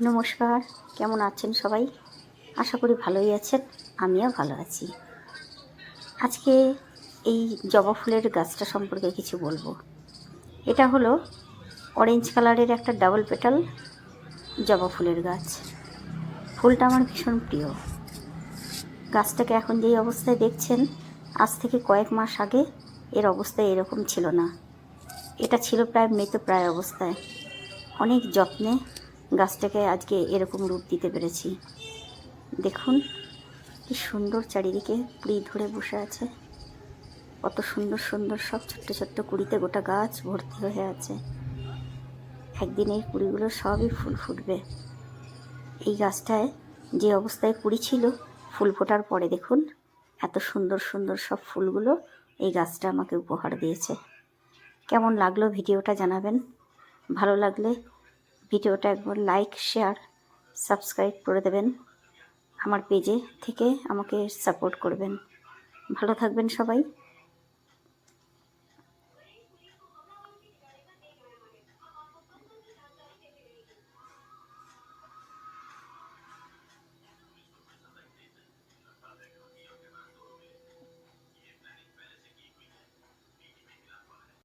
নমস্কার, কেমন আছেন সবাই? আশা করি ভালোই আছেন, আমিও ভালো আছি। আজকে এই জবা ফুলের গাছটা সম্পর্কে কিছু বলব। এটা হলো অরেঞ্জ কালারের একটা ডাবল পেটাল জবা ফুলের গাছ। ফুলটা আমার ভীষণ প্রিয়। গাছটাকে এখন যেই অবস্থায় দেখছেন, আজ থেকে কয়েক মাস আগে এর অবস্থা এরকম ছিল না। এটা ছিল প্রায় মৃতপ্রায় অবস্থায়। অনেক যত্নে গাছটাকে আজকে এরকম রূপ দিতে পেরেছি। দেখুন, কি সুন্দর চারিদিকে কুড়ি ধরে বসে আছে। কত সুন্দর সুন্দর সব ছোট্ট ছোট্ট কুড়িতে গোটা গাছ ভর্তি হয়ে আছে। একদিন এই কুড়িগুলো সবই ফুল ফুটবে। এই গাছটায় যে অবস্থায় কুড়ি ছিল, ফুল ফোটার পরে দেখুন, এত সুন্দর সুন্দর সব ফুলগুলো এই গাছটা আমাকে উপহার দিয়েছে। কেমন লাগল ভিডিওটা জানাবেন? ভালো লাগলে ভিডিওটা একবার লাইক, শেয়ার, সাবস্ক্রাইব করে দেবেন। আমার পেজে থেকে আমাকে সাপোর্ট করবেন। ভালো থাকবেন সবাই।